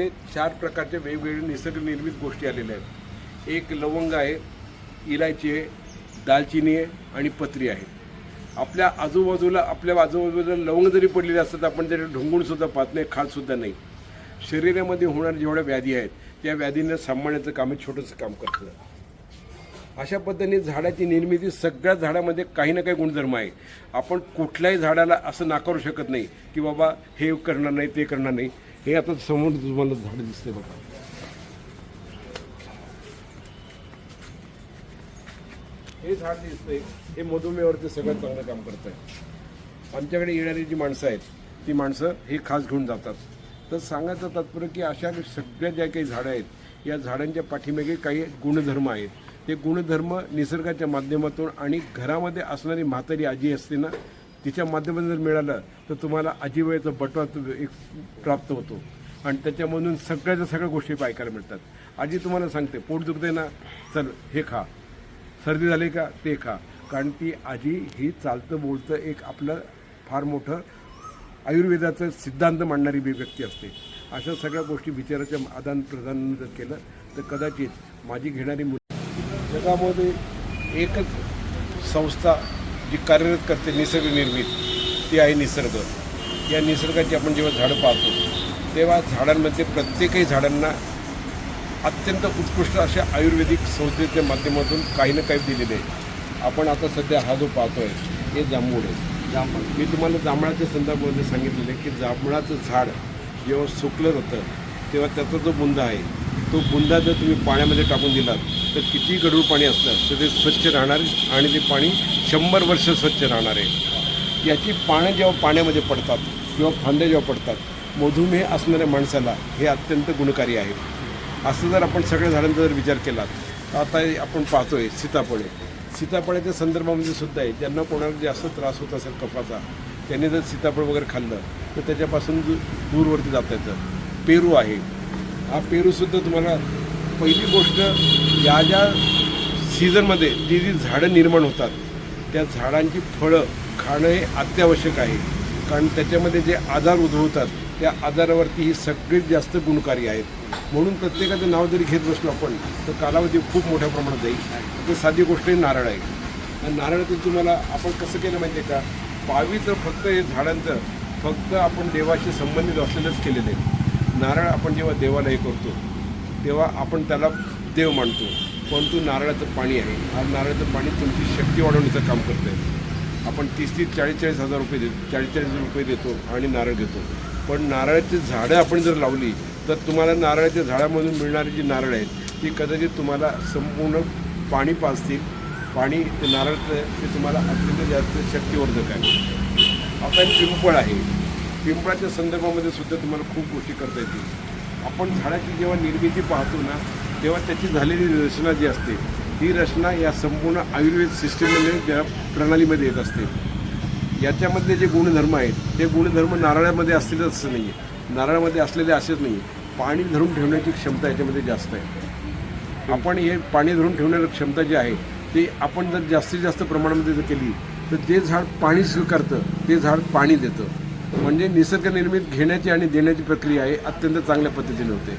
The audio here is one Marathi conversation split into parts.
ते चार प्रकारच्या वेगवेगळ्या निसर्गनिर्मित गोष्टी आलेल्या आहेत. एक लवंग आहे इलायची आहे दालचिनी आहे आणि पत्री आहे. आपल्या आजूबाजूला आपल्या आजूबाजूला लवंग जरी पडलेले असतात आपण त्याला ढोंगूणसुद्धा पाहत नाही खातसुद्धा नाही. शरीरामध्ये होणाऱ्या जेवढ्या व्याधी आहेत त्या व्याधींना सांभाळण्याचं काम हे छोटंसं काम करतं. अशा पद्धतीने झाडाची निर्मिती सगळ्या झाडामध्ये काही ना काही गुणधर्म आहे. आपण कुठल्याही झाडाला असं नाकारू शकत नाही की बाबा हे करणार नाही ते करणार नाही. हे आता समोर तुम्हाला झाड दिसते बघा. हे झाड दिसतंय. हे मधुमेहावरती सगळ्यात चांगलं काम करत आहे आमच्याकडे येणारी जी माणसं आहेत ती माणसं हे खास घेऊन जातात. तर सांगायचं तात्पर्य की अशा सगळ्या ज्या काही झाडं आहेत या झाडांच्या पाठीमागे काही गुणधर्म आहेत. ते गुणधर्म निसर्गाच्या माध्यमातून आणि घरामध्ये असणारी म्हातारी आजी असते ना तिच्या माध्यमातून जर मिळालं तर तुम्हाला आजीबाईचा बटवा एक प्राप्त होतो. आणि त्याच्यामधून सगळ्याच्या सगळ्या गोष्टी ऐकायला मिळतात. आजी तुम्हाला सांगते पोट दुखते ना चल हे खा. सर्दी झाली का ते खा. कारण ती आजी ही चालतं बोलतं एक आपलं फार मोठं आयुर्वेदाचं सिद्धांत मांडणारी बी व्यक्ती असते. अशा सगळ्या गोष्टी विचाराच्या आदान प्रदान जर केलं तर कदाचित माझी घेणारी मुलं जगामध्ये एकच संस्था जी कार्यरत करते निसर्ग निर्मित ती आहे निसर्ग. या निसर्गाची आपण जेव्हा झाडं पाहतो तेव्हा झाडांमध्ये प्रत्येकही झाडांना अत्यंत उत्कृष्ट अशा आयुर्वेदिक संस्थेच्या माध्यमातून काही ना काही दिलेले आहे. आपण आता सध्या हा जो पाहतोय हे जांभूळ आहे. जांभूळ. मी तुम्हाला जांभळाच्या संदर्भामध्ये सांगितलेलं आहे की जांभळाचं झाड जेव्हा सुकलं जातं तेव्हा त्याचा जो बुंदा आहे तो बुंदा जर तुम्ही पाण्यामध्ये टाकून दिलात तर किती गढूळ पाणी असलं तर ते स्वच्छ राहणार आणि ते पाणी शंभर वर्ष स्वच्छ राहणार आहे. याची पानं जेव्हा पाण्यामध्ये पडतात किंवा फांद्या जेव्हा पडतात मधुमेह असणाऱ्या माणसाला हे अत्यंत गुणकारी आहे. असं जर आपण सगळ्या झाडांचा जर विचार केला तर आता आपण पाहतोय सीताफळे. सीताफळाच्या संदर्भामध्ये सुद्धा आहे. ज्यांना कोणाला जास्त त्रास होत असेल कफाचा त्यांनी जर सीताफळ वगैरे खाल्लं तर त्याच्यापासून दूरवरती जाता येतं. पेरू आहे. हा पेरूसुद्धा तुम्हाला पहिली गोष्ट या ज्या सीझनमध्ये जी जी झाडं निर्माण होतात त्या झाडांची फळं खाणं हे अत्यावश्यक आहे. कारण त्याच्यामध्ये जे आजार उद्भवतात त्या आजारावरती ही सगळीत जास्त गुणकारी आहेत. म्हणून प्रत्येकाचं नाव जरी घेत बसलो आपण तर कालावधी खूप मोठ्या प्रमाणात जाईल. तर साधी गोष्ट आहे नारळ आहे. आणि नारळातून तुम्हाला आपण कसं केलं माहिती आहे का पावित्र फक्त हे झाडांचं फक्त आपण देवाशी संबंधित असलेलंच केलेलं आहे. नारळ आपण जेव्हा देवाला हे करतो तेव्हा आपण त्याला देव मानतो. परंतु नारळाचं पाणी आहे. हा नारळाचं पाणी तुमची शक्ती वाढवण्याचं काम करतं आहे आपण तीस तीस चाळीस चाळीस हजार रुपये देतो चाळीस चाळीस रुपये देतो आणि नारळ घेतो. पण नारळाची झाडं आपण जर लावली तर तुम्हाला नारळाच्या झाडामधून मिळणारी जी नारळ आहेत ती कदाचित तुम्हाला संपूर्ण पाणी पाजतील. पाणी ते नारळ ते तुम्हाला अत्यंत जास्त शक्तिवर्धक आहे. आता एक पिंपळ आहे. पिंपळाच्या संदर्भामध्ये सुद्धा तुम्हाला खूप गोष्टी करता येतील. आपण झाडाची जेव्हा निर्मिती पाहतो ना तेव्हा त्याची झालेली रचना जी असते ही रचना या संपूर्ण आयुर्वेद सिस्टीममध्ये त्या प्रणालीमध्ये येत असते. याच्यामधले जे गुणधर्म आहेत ते गुणधर्म नारळामध्ये असलेलंच असं नाही आहे नारळामध्ये असलेले असेच नाही पाणी धरून ठेवण्याची क्षमता याच्यामध्ये जास्त आहे. आपण हे पाणी धरून ठेवण्याची क्षमता जी आहे ती आपण जर जास्तीत जास्त प्रमाणामध्ये जर केली तर जे झाड पाणी स्वीकारतं ते झाड पाणी देतं. म्हणजे निसर्गनिर्मित घेण्याची आणि देण्याची प्रक्रिया आहे अत्यंत चांगल्या पद्धतीने होते.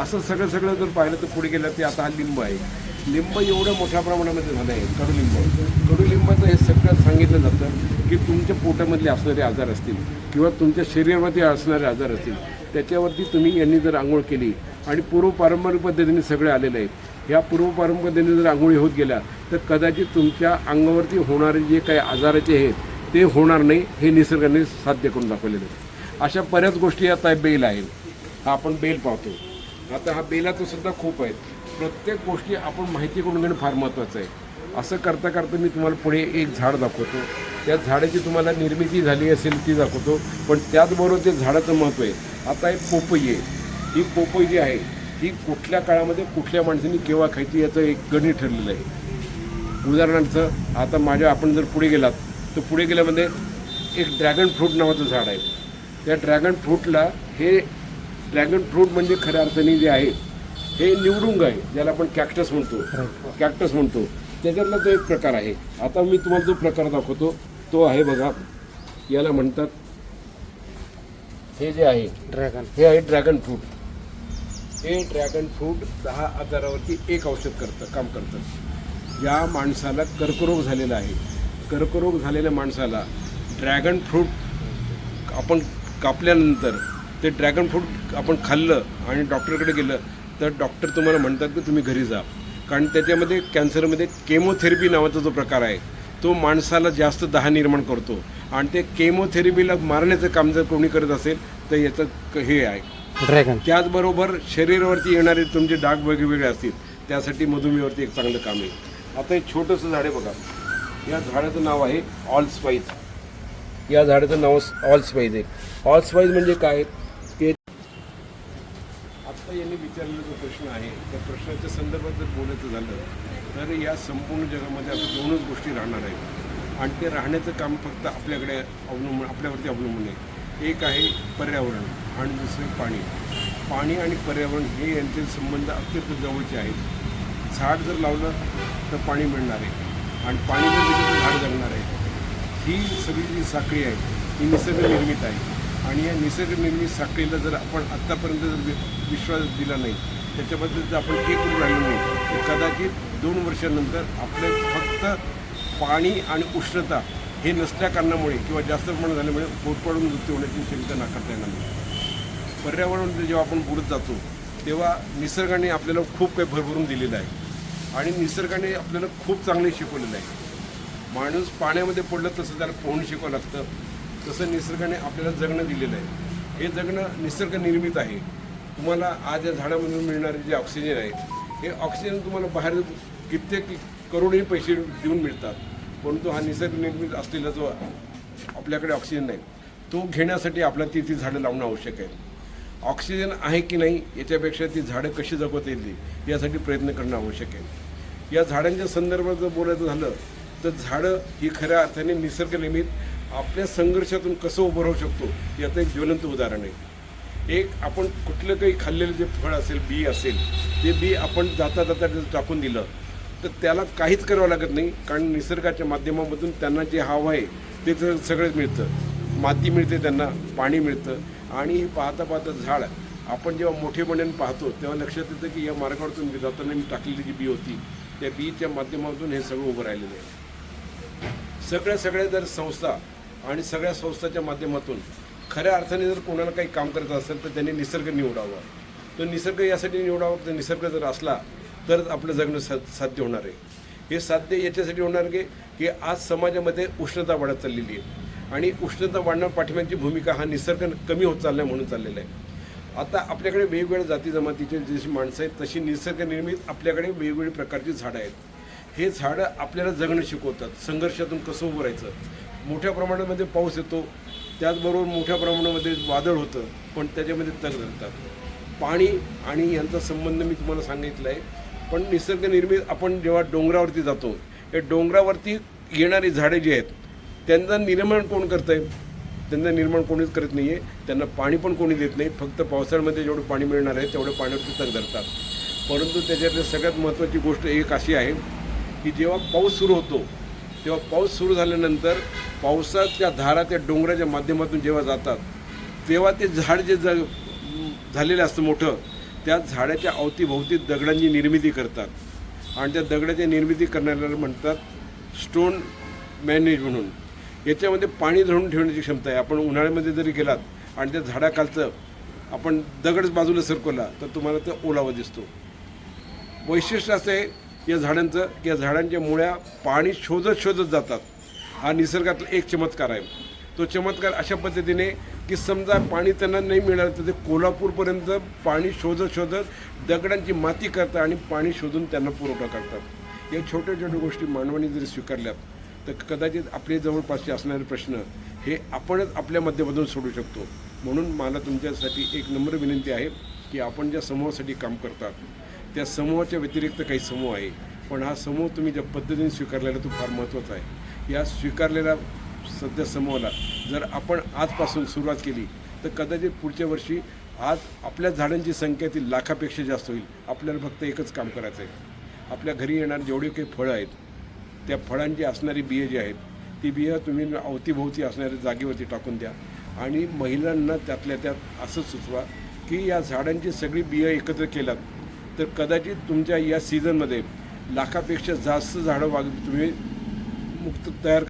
असं सगळं सगळं जर पाहिलं तर पुढे गेलं ते आता हा लिंब आहे. लिंब एवढ्या मोठ्या प्रमाणामध्ये झालं आहे कडुलिंब. कडुलिंबाचं हे सगळं सांगितलं जातं की तुमच्या पोटामधले असणारे आजार असतील किंवा तुमच्या शरीरामध्ये असणारे आजार असतील त्याच्यावरती तुम्ही यांनी जर आंघोळ केली आणि पूर्व पारंपरिक पद्धतीने सगळे आलेले आहेत ह्या पूर्वपारंपरिक पद्धतीने जर आंघोळी होत गेल्या तर कदाचित तुमच्या अंगावरती होणारे जे काही आजाराचे आहेत ते होणार नाही हे निसर्गाने साध्य करून दाखवलेलं आहे. अशा बऱ्याच गोष्टी आता बेल आहे हा आपण बेल पाहतो. आता हा बेलाचं सुद्धा खूप आहेत. प्रत्येक गोष्टी आपण माहिती करून घेणं फार महत्त्वाचं आहे. असं करता करता मी तुम्हाला पुढे एक झाड दाखवतो. त्या झाडाची तुम्हाला निर्मिती झाली असेल ती दाखवतो. पण त्याचबरोबर ते झाडाचं महत्त्व आहे. आता एक पोपई आहे. ही पोपई जी आहे ही कुठल्या काळामध्ये कुठल्या माणसाने केव्हा खायची याचं एक गणित ठरलेलं आहे. उदाहरणार्थ आता माझ्या आपण जर पुढे गेलात तर पुढे गेल्यामध्ये एक ड्रॅगन फ्रूट नावाचं झाड आहे. त्या ड्रॅगन फ्रूटला हे ड्रॅगन फ्रूट म्हणजे खऱ्या अर्थाने जे आहे हे निवडुंग आहे ज्याला आपण कॅक्टस म्हणतो. कॅक्टस म्हणतो. त्याच्यातला तो एक प्रकार आहे. आता मी तुम्हाला जो प्रकार दाखवतो तो आहे बघा. याला म्हणतात हे जे आहे ड्रॅगन हे आहे ड्रॅगन फ्रूट हे ड्रॅगन फ्रूट दहा आजारावरती एक औषध करतं काम करतं. या माणसाला कर्करोग झालेला आहे. कर्करोग झालेल्या माणसाला ड्रॅगन फ्रूट आपण कापल्यानंतर ते ड्रॅगन फ्रूट आपण खाल्लं आणि डॉक्टरकडे गेलं तर डॉक्टर तुम्हाला म्हणतात की तुम्ही घरी जा. कारण त्याच्यामध्ये कॅन्सरमध्ये केमोथेरपी नावाचा जो प्रकार आहे तो माणसाला जास्त दहा निर्माण करतो. आणि ते केमोथेरपीला मारण्याचं काम जर कोणी करत असेल तर याचं हे आहे. ड्रॅगन. त्याचबरोबर शरीरावरती येणारे तुमचे डाग वेगवेगळे असतील त्यासाठी मधुमेहावरती एक चांगलं काम आहे. आता एक छोटंसं झाड आहे बघा. या झाडाचं नाव आहे ऑल या झाडाचं नाव ऑल आहे. ऑल म्हणजे काय? ते आत्ता यांनी विचारलेला जो प्रश्न आहे त्या प्रश्नाच्या संदर्भात जर बोलायचं झालं तर या संपूर्ण जगामध्ये आता दोनच गोष्टी राहणार आहेत. आणि ते राहण्याचं काम फक्त आपल्याकडे अवलंबून आपल्यावरती अवलंबून आहे. एक आहे पर्यावरण आणि दुसरे पाणी. पाणी आणि पर्यावरण हे यांचे संबंध अत्यंत जवळचे आहेत. झाड जर लावलं तर पाणी मिळणार आहे. आणि पाणी जर दिलं तर झाड जगणार आहे ही सगळी जी साखळी आहे ही निसर्गनिर्मित आहे. आणि या निसर्गनिर्मित साखळीला जर आपण आत्तापर्यंत जर विश्वास दिला नाही त्याच्याबद्दल जर आपण हे करून राहिलो नाही तर कदाचित दोन वर्षानंतर आपले फक्त पाणी आणि उष्णता हे नसल्या कारणामुळे किंवा जास्त प्रमाण झाल्यामुळे पोटपाडून मृत्यू होण्याची शक्यता नाकारता येणार नाही. पर्यावरण जेव्हा आपण बुडत जातो तेव्हा निसर्गाने आपल्याला खूप काही भरभरून दिलेलं आहे. आणि निसर्गाने आपल्याला खूप चांगले शिकवलेलं आहे. माणूस पाण्यामध्ये पडलं तसं त्याला पोहणं शिकावं लागतं. तसं निसर्गाने आपल्याला जगणं दिलेलं आहे. हे जगणं निसर्ग निर्मित आहे. तुम्हाला आज या झाडामधून मिळणारे जे ऑक्सिजन आहे हे ऑक्सिजन तुम्हाला बाहेर कित्येक करोडही पैसे देऊन मिळतात. परंतु हा निसर्ग निर्मित असलेला जो आपल्याकडे ऑक्सिजन आहे तो घेण्यासाठी आपल्याला ती ती झाडं लावणं आवश्यक आहे. ऑक्सिजन आहे की नाही याच्यापेक्षा ती झाडं कशी जगवता येतील यासाठी प्रयत्न करणं आवश्यक आहे. या झाडांच्या संदर्भात जर बोलायचं झालं तर झाडं ही खऱ्या अर्थाने निसर्गनिर्मित आपल्या संघर्षातून कसं उभं राहू शकतो याचं एक ज्वलंत उदाहरण आहे. एक आपण कुठलं काही खाल्लेलं जे फळ असेल बी असेल ते बी आपण जाता जाता टाकून दिलं तर त्याला काहीच करावं लागत नाही कारण निसर्गाच्या माध्यमामधून त्यांना जे हवं आहे ते सगळंच मिळतं. माती मिळते त्यांना पाणी मिळतं. आणि हे पाहता पाहता झाड आपण जेव्हा मोठेपणाने पाहतो तेव्हा लक्षात येतं की या मार्गावरतून जाताना मी टाकलेली जी बी होती त्या बीच्या माध्यमातून हे सगळं उभं राहिलेलं आहे. सगळ्या सगळ्या जर संस्था आणि सगळ्या संस्थाच्या माध्यमातून खऱ्या अर्थाने जर कोणाला काही काम करत असेल तर त्यांनी निसर्ग निवडावा. तो निसर्ग यासाठी निवडावा तर निसर्ग जर असला तरच आपलं जगणं सा साध्य होणार आहे. हे साध्य याच्यासाठी होणार की की आज समाजामध्ये उष्णता वाढत चाललेली आहे. आणि उष्णता वाढणं पाठिंब्याची भूमिका हा निसर्ग कमी होत चालला म्हणून चाललेला आहे. आता आपल्याकडे वेगवेगळ्या जाती जमातीचे जशी माणसं आहेत तशी निसर्गनिर्मित आपल्याकडे वेगवेगळी प्रकारची झाडं आहेत. हे झाडं आपल्याला जगणं शिकवतात. संघर्षातून कसं उभं राहायचं? मोठ्या प्रमाणामध्ये पाऊस येतो त्याचबरोबर मोठ्या प्रमाणामध्ये वादळ होतं पण त्याच्यामध्ये तग धरतात. पाणी आणि यांचा संबंध मी तुम्हाला सांगितलं आहे पण निसर्गनिर्मित आपण जेव्हा डोंगरावरती जातो हे डोंगरावरती येणारी झाडे जी आहेत त्यांचा निर्माण कोण करत आहे त्यांना निर्माण कोणीच करत नाही आहे त्यांना पाणी पण कोणी देत नाही. फक्त पावसाळ्यामध्ये जेवढं पाणी मिळणार आहे तेवढं पाण्यावरती तग धरतात. परंतु त्याच्यातली सगळ्यात महत्त्वाची गोष्ट एक अशी आहे की जेव्हा पाऊस सुरू होतो तेव्हा पाऊस सुरू झाल्यानंतर पावसाच्या धारा त्या डोंगराच्या माध्यमातून जेव्हा जातात तेव्हा ते झाड जे ज झालेलं असतं मोठं त्या झाडाच्या अवतीभोवती दगडांची निर्मिती करतात. आणि त्या दगडाच्या निर्मिती करणाऱ्याला म्हणतात स्टोन मॅनेज म्हणून. याच्यामध्ये पाणी धरून ठेवण्याची क्षमता आहे. आपण उन्हाळ्यामध्ये जरी गेलात आणि त्या झाडाखालचं आपण दगडच बाजूला सरकवला तर तुम्हाला तो ओलावा दिसतो. वैशिष्ट्य असं आहे या झाडांचं की या झाडांच्या मुळ्या पाणी शोधत शोधत जातात. हा निसर्गातला एक चमत्कार आहे. तो चमत्कार अशा पद्धतीने की समजा पाणी त्यांना नाही मिळालं तर ते कोल्हापूरपर्यंत पाणी शोधत शोधत दगडांची माती करतात आणि पाणी शोधून त्यांना पुरवठा करतात. या छोट्या छोट्या गोष्टी मानवाने जरी स्वीकारल्यात तर कदाचित आपले जवळपासचे असणारे प्रश्न हे आपणच आपल्या माध्यमातून सोडू शकतो. म्हणून मला तुमच्यासाठी एक नम्र विनंती आहे की आपण ज्या समूहासाठी काम करतात त्या समूहाच्या व्यतिरिक्त काही समूह आहे. पण हा समूह तुम्ही ज्या पद्धतीने स्वीकारलेला तो फार महत्त्वाचा आहे. या स्वीकारलेल्या सध्या समूहाला जर आपण आजपासून सुरुवात केली तर कदाचित पुढच्या वर्षी आज आपल्या झाडांची संख्या ती लाखापेक्षा जास्त होईल. आपल्याला फक्त एकच काम करायचं आहे आपल्या घरी येणार जेवढे काही फळं आहेत त्या फळांची असणारी बिये जी आहेत ती बिया तुम्ही अवतीभोवती असणाऱ्या जागेवरती टाकून द्या. आणि महिलांना त्यातल्या त्यात असं सुचवा की या झाडांची सगळी बिया एकत्र केल्यात तर कदाचित तुमच्या या सीझनमध्ये लाखापेक्षा जास्त झाडं वाग तुम्ही मुक्त तयार